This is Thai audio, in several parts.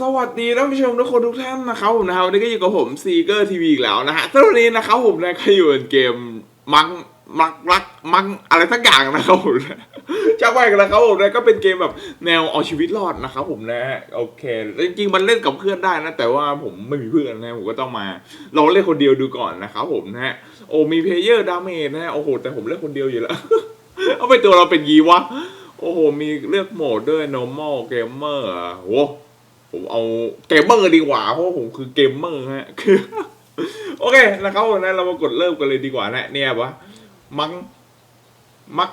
สวัสดีท่านผู้ชมทุกคนทุกท่านนะครับผมนะครับวันนี้ก็อยู่กับผมซีเกอร์ทีวีอีกแล้วนะฮะสำหรับวันนี้นะครับผมนะก็อยู่ในเกมมังมักรักมังอะไรสักอย่างนะครับผมจะไปกันนะครับผมนะก็เป็นเกมแบบแนวเอาชีวิตรอดนะครับผมนะโอเคจริงๆมันเล่นกับเพื่อนได้นะแต่ว่าผมไม่มีเพื่อนนะผมก็ต้องมาลองเล่นคนเดียวดูก่อนนะครับผมนะฮะโอ้มีเพลเยอร์ดาเมจนะฮะโอ้โหแต่ผมเล่นคนเดียวอยู่แล้วเอาไปตัวเราเป็นยีวะโอ้โหมีเลือกโหมดด้วย normal gamer อะโห ผมเอาเกมเมอร์ดีกว่า เพราะผมคือเกมเมอร์ฮะคือโอเคนะครับวันนั้เรามากดเริ่มกันเลยดีกว่านะเนี่ยปะมังมัก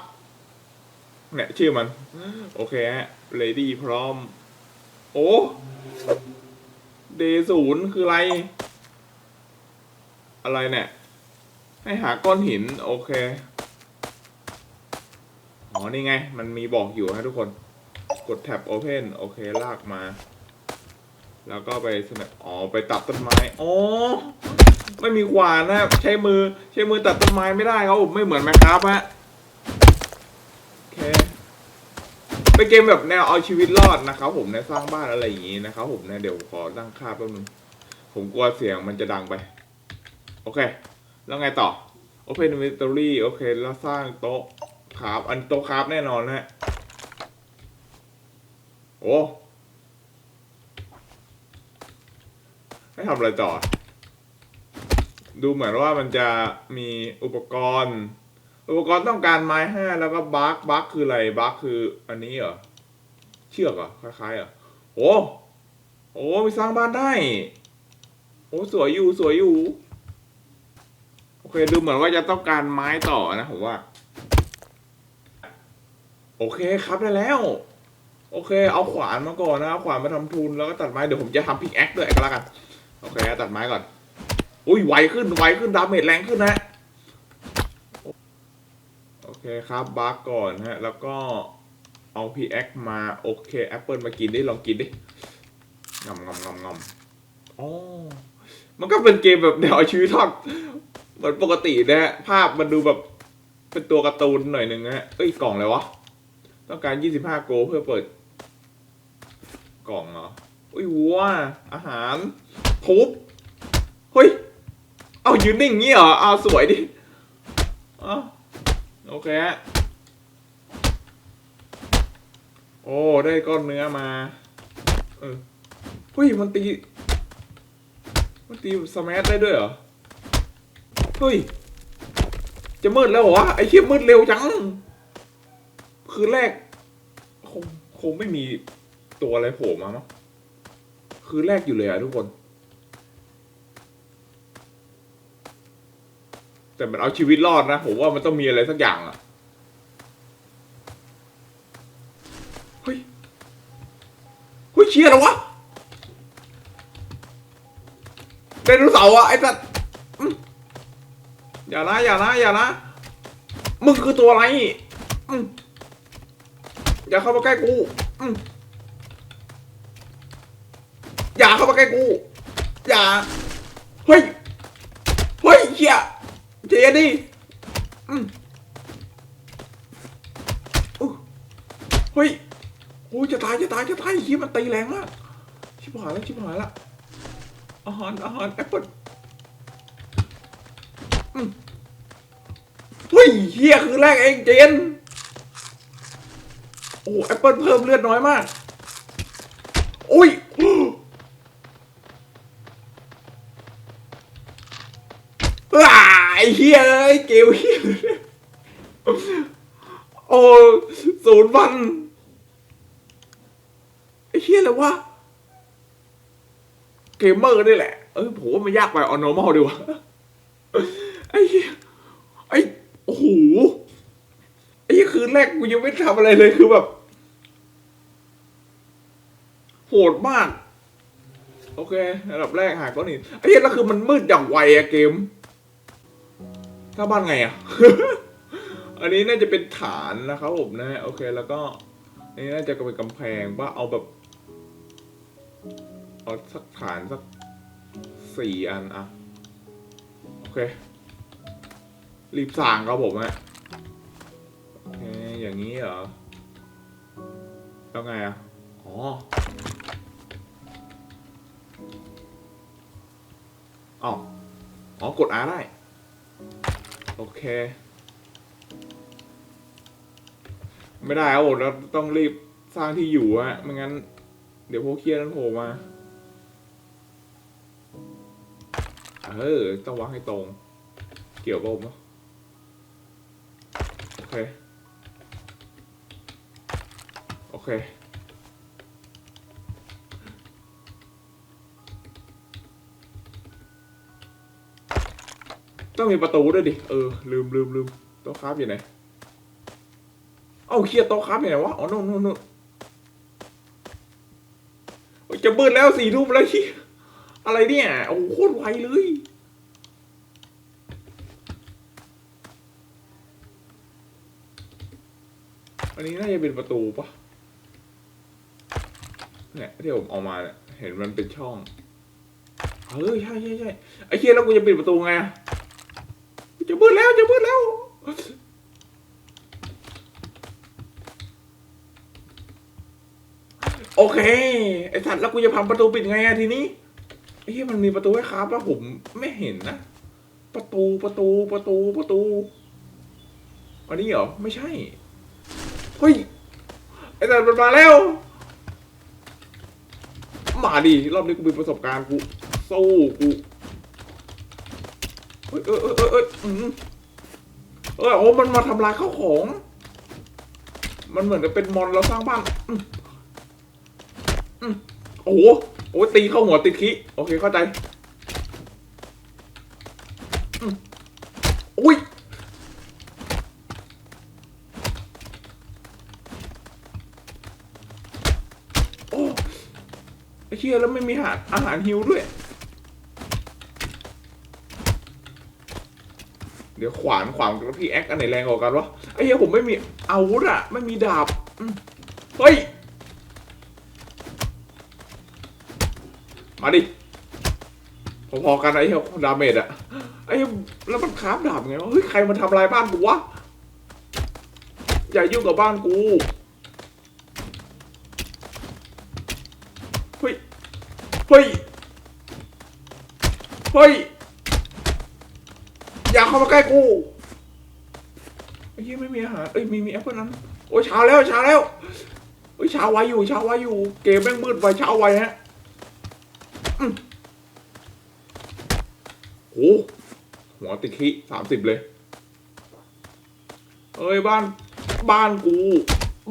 เนี่ยชื่อมัน โอเคฮะ ready พร้อม โอ้ day ศูนย์คืออะไร อะไรเนี่ย ให้หาก้อนหิน โอเค อ๋อ นี่ไง มันมีบอกอยู่ฮะทุกคน กดแท็บ Open โอเค ลากมา แล้วก็ไปสนับอ๋อไปตัดต้นไม้อ๋อไม่มีขวานนะครับใช้มือใช้มือตัดต้นไม้ไม่ได้ครับผมไม่เหมือนแมคครับฮะโอเคเป็นเกมแบบแนวเอาชีวิตรอดนะครับผมนสร้างบ้านอะไรอย่างงี้นะครับผมนะเดี๋ยวขอตั้งค่าแป๊บนึงผมกลัวเสียงมันจะดังไป โอเค แล้วไงต่อ Open Inventory โอเค แล้วสร้างโต๊ะครับอันโต๊ะครับแน่นอนนะฮะโอ้ ให้ทำอะไรต่อ ดูเหมือนว่ามันจะมีอุปกรณ์ อุปกรณ์ต้องการไม้ห้าแล้วก็บาร์กบาร์กคืออะไรบาร์กคืออันนี้เหรอ เชือกเหรอคล้ายๆเหรอโอ้โอ้มีสร้างบ้านได้ โอ้สวยอยู่สวยอยู่ โอเคดูเหมือนว่าจะต้องการไม้ต่อนะผมว่า โอเคครับได้แล้ว โอเค เอาขวานมาก่อนนะเอาขวานมาทำทุนแล้วก็ตัดไม้เดี๋ยวผมจะทำพิกแอคด้วยก็แล้วกัน โอเคตัดไม้ก่อน อุ้ยไวขึ้นไวขึ้นดาเมจแรงขึ้นนะโอเคครับบาร์ก่อนฮะ แล้วก็เอาพีแอคมาโอเคแอปเปิลมากินดิลองกินดิงำงำงำงำอ๋อมันก็เป็นเกมแบบแนวชีวิตรอดเหมือนปกตินะฮะ ภาพมันดูแบบเป็นตัวการ์ตูนหน่อยหนึ่งนะฮะ เอ้ย กล่องอะไรวะ ต้องการ 25 โกเพื่อเปิด กล่องเหรอ อุ้ยวัวอาหาร ทุบเฮ้ย เอายืนนิ่งงี้เหรอเอาสวยดิอโอเคฮะโอ้ได้ก้อนเนื้อมาเออเฮ้ยมันตี มันตีสมัได้ด้วยเหรอ เฮ้ย จะมืดแล้วเหรอไอ้เชี่ยมืดเร็วจัง คือแรก คงคงไม่มีตัวอะไรโผล่มามั้งคือแรกอยู่เลยอะทุกคน แต่มันเอาชีวิตรอดนะผมว่ามันต้องมีอะไรสักอย่างอะเฮ้ยเฮ้ยเชียร์เหรอวะไดโนเสาร์อะไอ้สัตว์อย่านะอย่านะอย่านะมึงคือตัวอะไรอย่าเข้ามาใกล้กูอืมอย่าเข้ามาใกล้กูอย่าเฮ้ยเฮ้ยเฮีย เจดิอืมอุ๊ยเฮ้ยโอ้ยจะตายจะตายจะตายเฮียมันตีแรงมาก ชิบหายแล้วชิบหายแล้วอาหารอาหารแอปเปิ้ลอืมเฮ้ยเฮียคือแรกเองเจน โอ้แอปเปิลเพิ่มเลือดน้อยมาก โอ้ย อ้าไอ้เฮียเอ้ยเกมเฮียโอ้ศูนย์วันไอ้เฮียอะไรวะเกมเมอร์นี่แหละ เออผมว่ามันยากไปเอา normal ดีว่าไอ้เฮียไอ้โอ้โหไอ้คืนแรกกูยังไม่ทำอะไรเลยคือแบบ โหดมาก โอเคระดับแรกหาก้อนหินไอ้เหี้ยแล้วคือมันมืดอย่างไวอะเกม ถ้าบ้านไงอะ อันนี้น่าจะเป็นฐานนะครับผมนะโอเคแล้วก็อันนี้น่าจะเป็นกำแพงว่าเอาแบบเอาสักฐานสักสี่อันอะโอเค รีบสั่งครับผมฮะโอเคอย่างนี้เหรอแล้วไงอะอ๋ออ๋อกดอาได้ โอเค ไม่ได้ครับผมเราต้องรีบสร้างที่อยู่อะไม่งั้น เดี๋ยวพวกเครียดนั้นโผล่มา เออ ต้องวางให้ตรง เกี่ยวกับผมเนอะโอเค โอเค ต้องมีประตูด้วยดิ เออ ลืมลืมลืมโต๊ะคราฟอยู่ไหน เอ้าเครียดโต๊ะคราฟอยู่ไหนวะ อ๋อนู่นนู่นนู่นโอ้ยจะมืดแล้วสี่ทุ่มแล้วเหียอะไรเนี่ย โอ้โหโคตรไวเลย อันนี้น่าจะเป็นประตูปะเนี่ยที่ผมเอามาเนี่ย เห็นมันเป็นช่อง เออใช่ใช่ใช่ไอ้เคียแล้วกูจะปิดประตูไงอะมืดแล้วจะมืดแล้ว โอเค ไอ้ สัตว์แล้วกูจะพังประตูปิดไงอะทีนี้ไอ้ยมันมีประตูให้ครับแล้วผมไม่เห็นนะ ประตูประตูประตูประตู อันนี้เหรอ ไม่ใช่ เฮ้ย ไอ้สัตว์มันมาแล้ว มาดิ รอบนี้กูมีประสบการณ์กูสู้กูเอ้ยเอ้ยเอ้ยเอ้ยเอ้ยอืมเออโอ้มันมาทำลายข้าวของ มันเหมือนกับเป็นมอนเราสร้างบ้าน อืมอืม โอ้โหโอ้ตีเข้าหัวติดขี้โอเคเข้าใจอุ้ยโอ้ไอ้เชี่ยแล้วไม่มีอาหารอาหารฮิวด้วย เดี๋ยวขวานขวานกับพี่แอคอันไหนแรงกว่ากันวะไอ้เหี้ยผมไม่มีอาวุธอะไม่มีดาบ มาดิพอๆกันไอ้เหี้ยดาเมจอะไอ้เหี้ยแล้วมันคราฟดาบไงวะเฮ้ยใครมันทำลายบ้านกูวะ อย่ายุ่งกับบ้านกู เฮ้ย เฮ้ย เฮ้ย อย่าเข้ามาใกล้กูไอ้เหี้ยไม่มีอาหาร เอ้ยมีมีแอปเปิลนั้น โอ้ยเช้าแล้วเช้าแล้ว เฮ้ยเช้าไวอยู่เช้าไวอยู่ เกมแม่งมืดไวเช้าไวฮะ โอ้หัวติดขี้สามสิบเลย เอ้ยบ้าน บ้านกู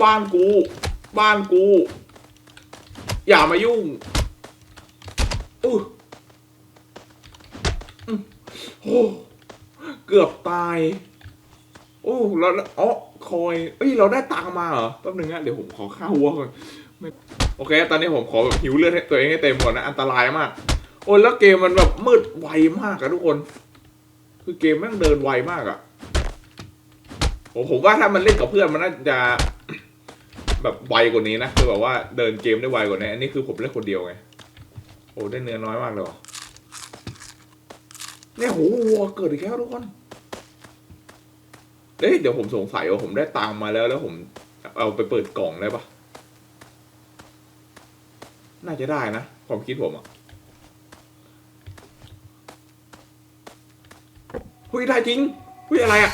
บ้านกู บ้านกู อย่ามายุ่งอู้อืมโอ้เกือบตายโอ้แล้วแล้วอ๋อคอย เอ้ย เราได้ตังค์มาเหรอ แป๊บนึงนะเดี๋ยวผมขอข้าววัวก่อนโอเค ตอนนี้ผมขอแบบหิวเลือดตัวเองให้เต็มก่อนนะ อันตรายมาก โอ้ยแล้วเกมมันแบบมืดไวมากอะทุกคน คือเกมแม่งเดินไวมากอะโอ้ผมว่าถ้ามันเล่นกับเพื่อนมันน่าจะแบบไวกว่านี้นะคือแบบว่าเดินเกมได้ไวกว่านี้อันนี้คือผมเล่นคนเดียวไงโอ้ได้เนื้อน้อยมากเลยวะเนี่ยโหวัวเกิดอีกแล้วทุกคนเอ๊ะเดี๋ยวผมสงสัยว่าผมได้ตังมาแล้วแล้วผมเอาไปเปิดกล่องได้ปะน่าจะได้นะความคิดผมอะ เฮ้ยได้จริงเฮ้ยอะไรอะ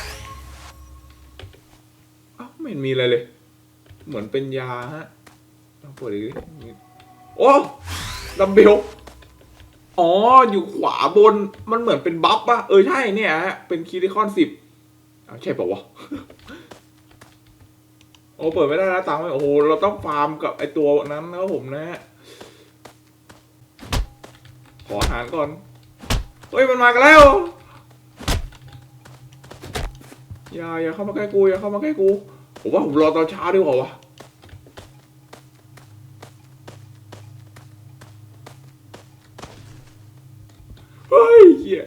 อ้าวไม่เห็นมีอะไรเลย เหมือนเป็นยาฮะลองเปิดดิโอ้ดัมเบลอ๋อ อยู่ขวาบน มันเหมือนเป็นบัฟปะเออใช่เนี่ยฮะ เป็นคีริคอนสิบอ้าใช่ป่าวะ โอ้เปิดไม่ได้นะตังค์ไม่โอ้โห เราต้องฟาร์มกับไอตัวนั้นนะครับผมนะฮะ ขออาหารก่อน เฮ้ย มันมากันแล้ว อย่าอย่าเข้ามาใกล้กูอย่าเข้ามาใกล้กูผมว่าผมรอตอนเช้าดีกว่าวะเฮ้ยเหี้ย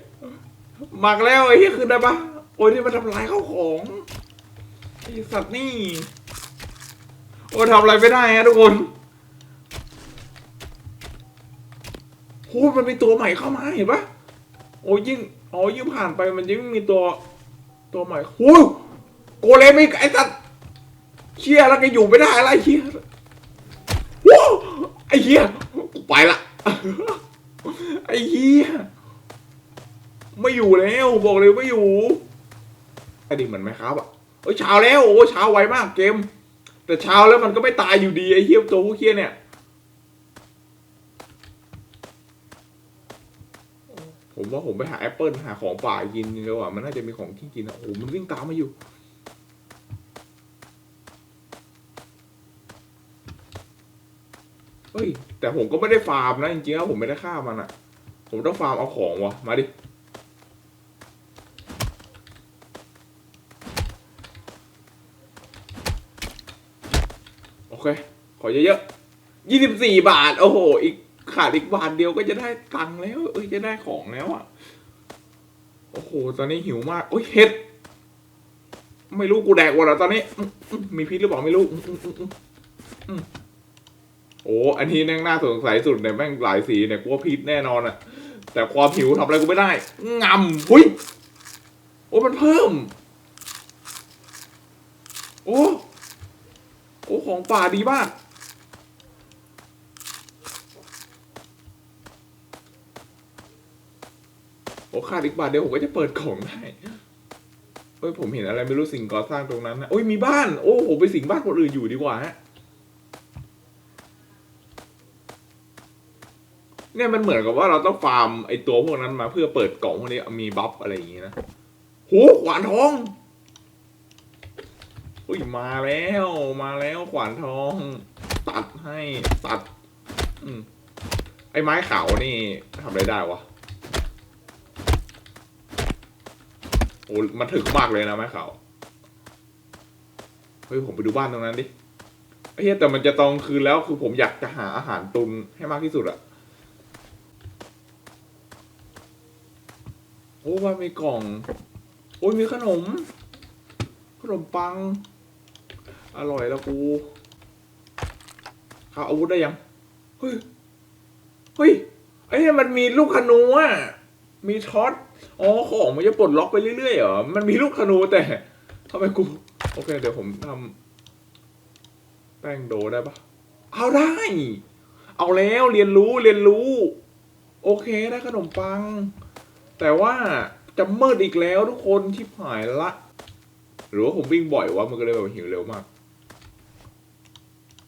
หมักแล้วไอ้เหี้ยคืนได้ปะโอ้ยนี่มันทำลายข้าวของไอ้สัตว์นี่โอ้ทำอะไรไม่ได้ฮะทุกคนโหมันมีตัวใหม่เข้ามาเห็นปะโอ้ยยิ่งอ๋อยิ่งผ่านไปมันยิ่งมีตัว ตัวใหม่โอ้ยโกเลมอีกไอ้สัตว์เชี่ยแล้วก็อยู่ไม่ได้อะไรเชี่ยว้าวไอ้เหี้ยกูไปละไอ้เหี้ยไม่อยู่แล้วบอกเลยไม่อยู่ไอ้ดิเหมือนไหมครับอะเอ้ยเช้าแล้วโอ้เช้าไวมากเกม แต่เช้าแล้วมันก็ไม่ตายอยู่ดีไอ้เฮียตัวผู้เฮียเนี่ย ผมว่าผมไปหาแอปเปิลหาของป่ากินดีกว่ามันน่าจะมีของที่กินอะโอ้โหมันวิ่งตามมาอยู่ เฮ้ย แต่ผมก็ไม่ได้ฟาร์มนะจริงๆแล้วผมไม่ได้ฆ่ามันอะ ผมต้องฟาร์มเอาของวะมาดิโอเค ขอเยอะๆยี่สิบสี่บาท โอ้โห อีก ขาดอีกบาทเดียวก็จะได้ตังค์แล้ว เอ้ยจะได้ของแล้วอะ โอ้โห ตอนนี้หิวมาก โอ้ยเห็ด ไม่รู้กูแดกวะแล้วตอนนี้ มีพิษหรือเปล่าไม่รู้โอ้อันนี้แม่งน่าสงสัยสุดเนี่ยแม่งหลายสีเนี่ยกูว่าพิษแน่นอนอะ แต่ความหิวทำอะไรกูไม่ได้งำหุยโอ้มันเพิ่ม โอ้ โอ้ของป่าดีมาก โอ้ขาดอีกบาทเดียวผมก็จะเปิดของได้เฮ้ยผมเห็นอะไรไม่รู้สิ่งก่อสร้างตรงนั้นนะโอ้ยมีบ้าน โอ้ผมไปสิงบ้านคนอื่นอยู่ดีกว่าฮะเนี่ยมันเหมือนกับว่าเราต้องฟาร์มไอตัวพวกนั้นมาเพื่อเปิดกล่องพวกนี้มีบัฟอะไรอย่างงี้นะโหขวานทองอุ้ยมาแล้วมาแล้วขวานทอง ตัดให้ตัด อืมไอ้ไม้ขาวนี่ทำอะไรได้วะ อ้มันถึกมากเลยนะไม้ขาวเฮ้ยผมไปดูบ้านตรงนั้นดิไอ้เหี้ยแต่มันจะตองคืนแล้วคือผมอยากจะหาอาหารตุนให้มากที่สุดอะโอ้ว่ามีกล่อง โอ้ยมีขนม ขนมปัง อร่อยแล้วกูเขาอาวุธได้ยัง เฮ้ย เฮ้ยไอ้เนี่ยมันมีลูกธนูอะ มีช็อต อ๋อของมันจะปลดล็อกไปเรื่อยๆเหรอ มันมีลูกธนูแต่ทำไมกู โอเค เดี๋ยวผมทำแป้งโดได้ปะเอาได้ เอาแล้วเรียนรู้เรียนรู้ โอเคได้ขนมปัง แต่ว่าจะมืดอีกแล้วทุกคนที่หายละ หรือว่าผมวิ่งบ่อยวะมันก็เลยแบบหิวเร็วมาก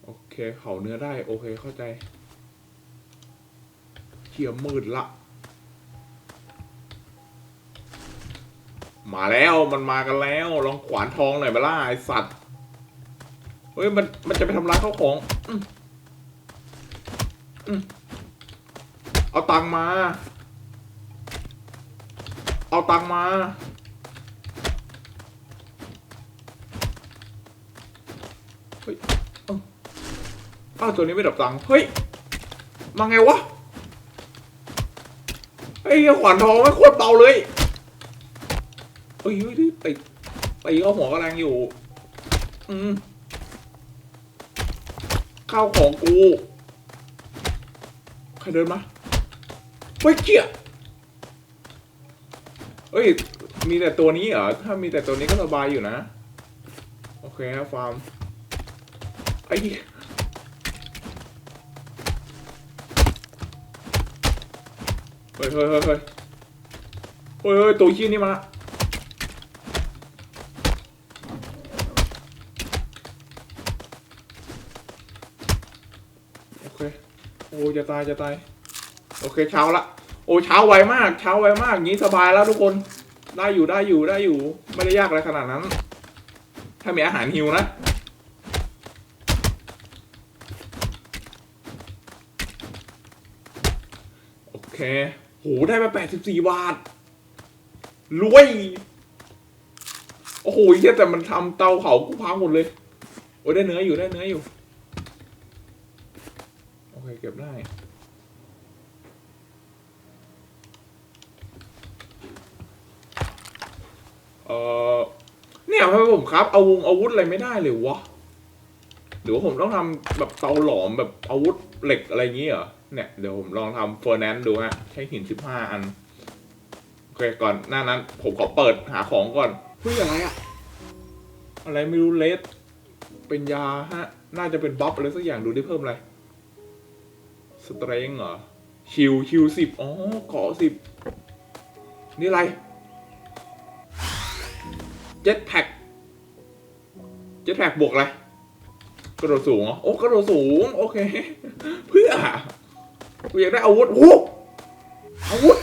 โอเคเผาเนื้อได้ โอเคเข้าใจเขี่ยมืดละ มาแล้วมันมากันแล้ว ลองขวานทองหน่อยมาล่าไอสัตว์เฮ้ยมันมันจะไปทำร้ายข้าของออเอาตังมา เอาตังมาเฮ้ยเอ้าวตัวนี้ไม่ดับตังเฮ้ยมาไงวะไอ้เหี้ยขวานทองไม่โคตรเบาเลย เฮ้ยไปไปเอาหัวกำลังอยู่ อืมข้าวของกู ใครเดินมาเฮ้ยเจี๊ยเอ้ย มีแต่ตัวนี้เหรอ ถ้ามีแต่ตัวนี้ก็สบายอยู่นะ โอเคครับฟาร์มไอ้เฮ้ยเฮ้ยเฮ้ยเฮ้ยเฮ้ยตัวชี้ยนี่มา โอ้จะตายจะตาย โอเคเช้าละ โอ้เช้าไวมาก เช้าไวมากงี้สบายแล้วทุกคน ได้อยู่ได้อยู่ได้อยู่ ไม่ได้ยากอะไรขนาดนั้น ถ้ามีอาหารหิวนะ โอเค โหได้มาแปดสิบสี่บาท รวย โอ้โหเหี้ยแต่มันทำเตาเผากูพังหมดเลย โอ้ได้เนื้ออยู่ได้เนื้ออยู่ เคเก็บได้เออเนี่ยทำไมผมครับเอาวงอาวุธอะไรไม่ได้เลยวะหรือว่าผมต้องทำแบบเตาหลอมแบบอาวุธเหล็กอะไรอย่างงี้เหรอเนี่ยเดี๋ยวผมลองทำเฟอร์แนนซ์ดูฮะ ใช้หินสิบห้าอัน โอเคก่อนหน้านั้น ผมขอเปิดหาของก่อนเฮ้ยอะไรอะอะไรไม่รู้เลสเป็นยาฮะ น่าจะเป็นบัฟอะไรสักอย่างดูได้เพิ่มอะไร สเตรงเหรอ ชิวชิวสิบอ๋อเกาะสิบนี่อะไร เจ็ตแพ็กเจ็ตแพ็กบวกอะไร กระโดดสูงเหรอ โอ้กระโดดสูง โอเค เพื่อกูอยากได้อาวุธโอ้โหอาวุธ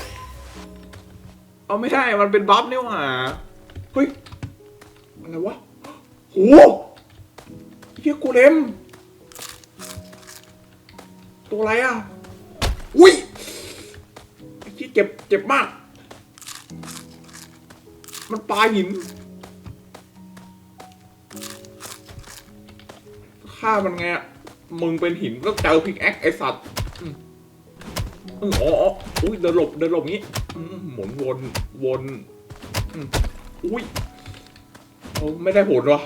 เอาไม่ได้มันเป็นบัฟนี่หว่าเฮ้ย อะไรวะโหเฮียกูเลม ตัวอะไรอะ อุ้ยไอ้ที่เจ็บเจ็บมาก มันปลาหิน ฆ่ามันไงอะมึงเป็นหินก็เจอพิกแอคไอสัตว์อืออ๋ออุ้ยเดินหลบเดินหลบงี้หมุนวนวนอุ้ยโอ้ไม่ได้ผลวะ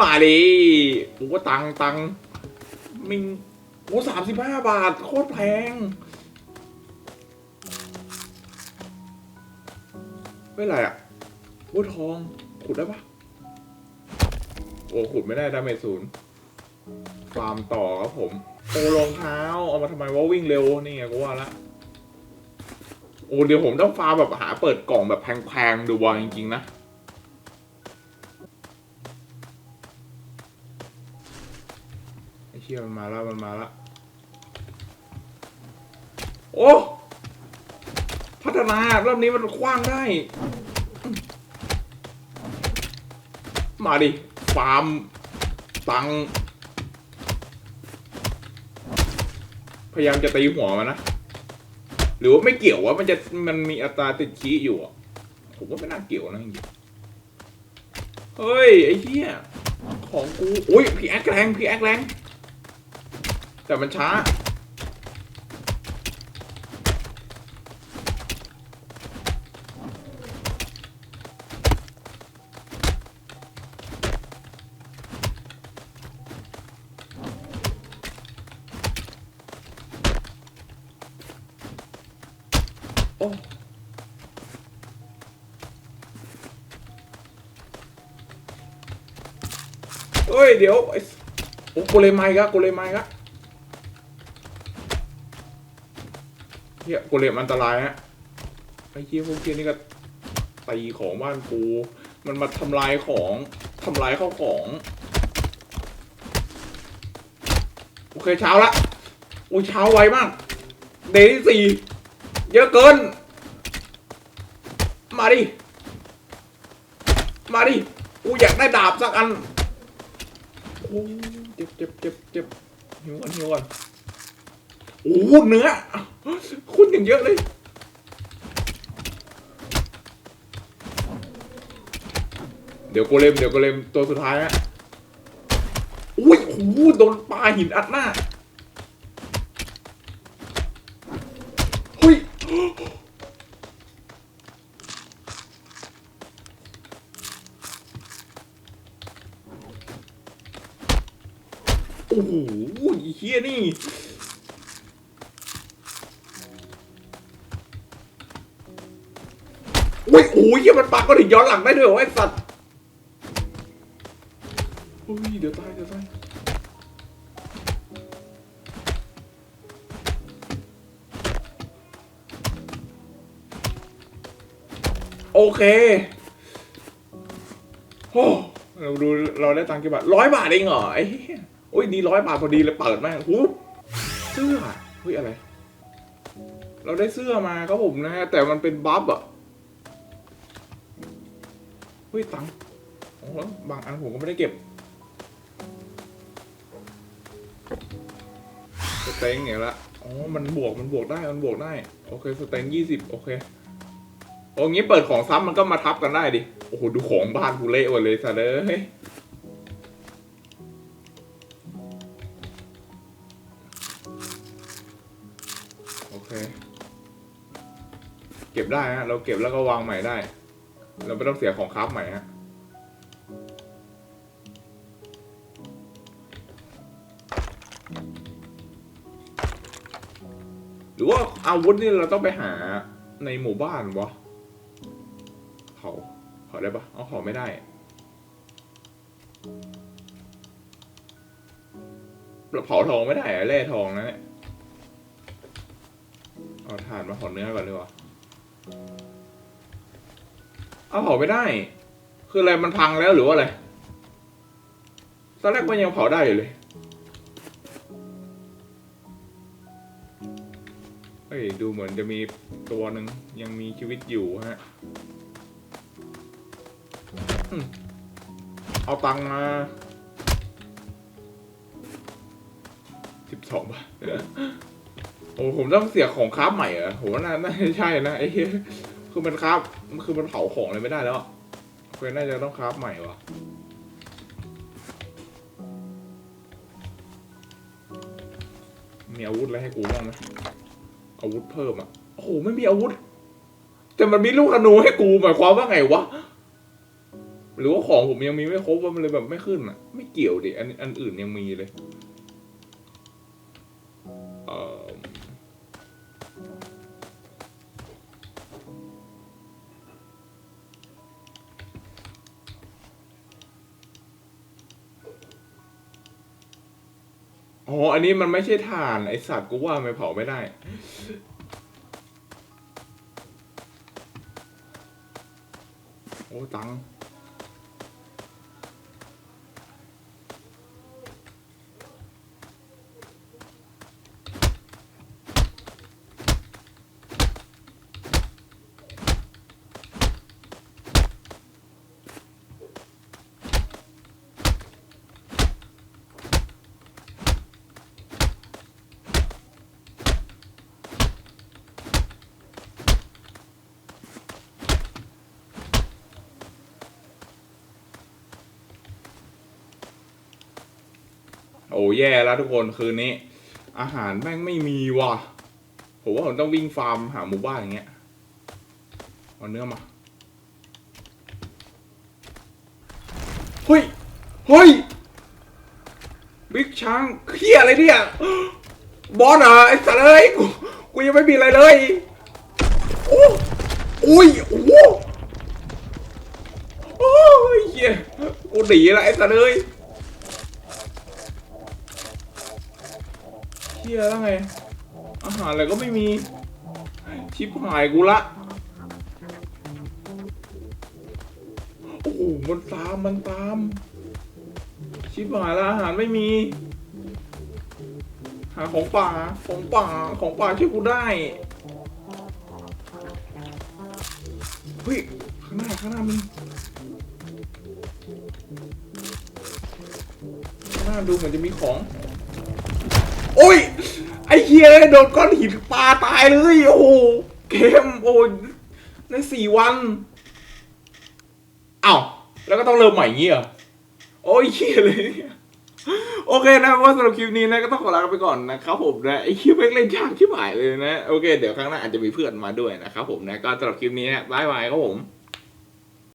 มาดิโอ้ตังตัง มิงโอ้สามสิบห้าบาท โคตรแพง ไม่ไรอะโอ้ทอง ขุดได้ปะโอ้ ขุดไม่ได้ดาเมจศูนย์ฟาร์มต่อครับผม โอ้รองเท้า เอามาทำไมว่าวิ่งเร็ว นี่ไงกูว่าละ โอ้ เดี๋ยวผมต้องฟาร์มแบบหาเปิดกล่องแบบแพงๆ ดูบอลจริง ๆ นะ ชี่ยมันมาแล้วมันมาแล้วโอ้พัฒนารอบนี้มันคว้างได้ มาดิฟาร์มตัง พยายามจะตีหัวมันนะ หรือว่าไม่เกี่ยวว่ามันจะมันมีอัตราติดชี้อยู่อะผมว่าไม่น่าเกี่ยวนะจริงเฮ้ย ไอ้เหี้ย ของกู อุ้ยพี่แอคแรงพี่แอคแรง แต่มันช้า โอ้ เฮ้ย เดี๋ยวไอ้โอ้โกเลมไมค์ครับโกเลมไมค์ค เฮียโกเลมอันตรายฮะไอ้เฮียพวกเฮียนี่ก็ตีของบ้านกูมันมาทำลายของทำลายข้าวของ โอเคเช้าละโอ้ยเช้าไวมาก เดย์ที่สี่เยอะเกิน มาดิ มาดิกูอยากได้ดาบสักอันโอ้เจ็บเจ็บเจ็บเจ็บหิวก่อนหิวก่อน โอ้เนื้อคุณอย่างเยอะเลย เดี๋ยวโกเลมเดี๋ยวโกเลมตัวสุดท้ายฮะอุ้ยโอ้โหโดนปลาหินอัดหน้าเฮ้ยโอ้โห้เฮียนี่ อุ้ยโอ้ยเฮียมันปากก็ถึงย้อนหลังได้ด้วยเหรอไอ้สัตว์อุ้ยเดี๋ยวตายเดี๋ยวตายโอเคโอ้เราดูเราได้ตังค์กี่บาทร้อยบาทเองเหรอไอ้เหี้ยโอ้ยนี่ร้อยบาทพอดีเลยเปิดแม่งหูเสื้อเฮ้ยอะไร เราได้เสื้อมาครับผมนะฮะแต่มันเป็นบัฟอะ เฮ้ยตังค์โอ้โหบางอันผมก็ไม่ได้เก็บสเต็งเนี่ยละอ๋อ มันบวก มันบวกได้ มันบวกได้ โอเค สเต็งยี่สิบโอเค โอ้งี้เปิดของซ้ำมันก็มาทับกันได้ดิ โอ้โห ดูของบ้านกูเละหมดเลยสัตว์เอ้ยโอเค เก็บได้ฮะ เราเก็บแล้วก็วางใหม่ได้ เราไม่ต้องเสียของครับใหม่ฮะหรือว่าอาวุธนี่เราต้องไปหาในหมู่บ้านวะเผาเผาได้ปะเอาเผาไม่ได้ เราเผาทองไม่ได้อะแร่ทองนะเนี่ยเอาถ่านมาเผาเนื้อก่อนดีกว่า เอาเผาไม่ได้ คืออะไรมันพังแล้วหรือว่าอะไร ตอนแรกมันยังเผาได้อยู่เลย เฮ้ยดูเหมือนจะมีตัวหนึ่งยังมีชีวิตอยู่ฮะเอาตังค์มาสิบสองบาทโอ้ผมต้องเสียของคราฟใหม่เหรอผมว่าน่าน่าใช่นะไอ้ คือมันคราฟคือมันเผาของอะไรไม่ได้แล้วอะคือน่าจะต้องคราฟใหม่วะมีอาวุธอะไรให้กูบ้างไหมอาวุธเพิ่มอะโอ้โหไม่มีอาวุธ แต่มันมีลูกธนูให้กูหมายความว่าไงวะหรือว่าของผมยังมีไม่ครบว่ามันเลยแบบไม่ขึ้นอะ ไม่เกี่ยวดิอันอันอื่นยังมีเลย อ๋อ อันนี้มันไม่ใช่ถ่าน ไอสัตว์กูว่าไม่เผาไม่ได้ โอ้ ตังค์ โอ้แย่แล้วทุกคนคืนนี้ อาหารแม่งไม่มีว่ะผมว่าผมต้องวิ่งฟาร์มหาหมู่บ้านอย่างเงี้ยเอาเนื้อมาเฮ้ยเฮ้ยบิ๊กช้างเฮียอะไรเนี่ยบอสเหรอไอ้สัตว์เอ้ยกูกูยังไม่มีอะไรเลยโอ้อุ้ยโอ้โหโอ้ยเฮียกูหนีละไอ้สัตว์เอ้ย ยแล้วไง อาหารอะไรก็ไม่มี ชิบหายกูละ โอ้โห มันตาม มันตาม ชิบหายล้วอาหารไม่มี หาของป่า ของป่า ของป่าช่วยกูได้ เฮ้ย ข้างหน้า ข้างหน้ามีข้างหน้าดูเหมือนจะมีของ โอ้ย อ้เฮียเลยโดนก้อนหินปลาตายเลยโอ้โหเกมโอ้ยในสี่วันอ้าวแล้วก็ต้องเริ่มใหม่งี้เหรอโอ้ยเฮียเลยเนี่ยโอเคนะว่าสำหรับคลิปนี้นะก็ต้องขอลาไปก่อนนะครับผมนะไอคลิปเล่นยากที่หมายเลยนะโอเค เดี๋ยวครั้งหน้าอาจจะมีเพื่อนมาด้วยนะครับผมนะก็สำหรับคลิปนี้นะบายบายครับผม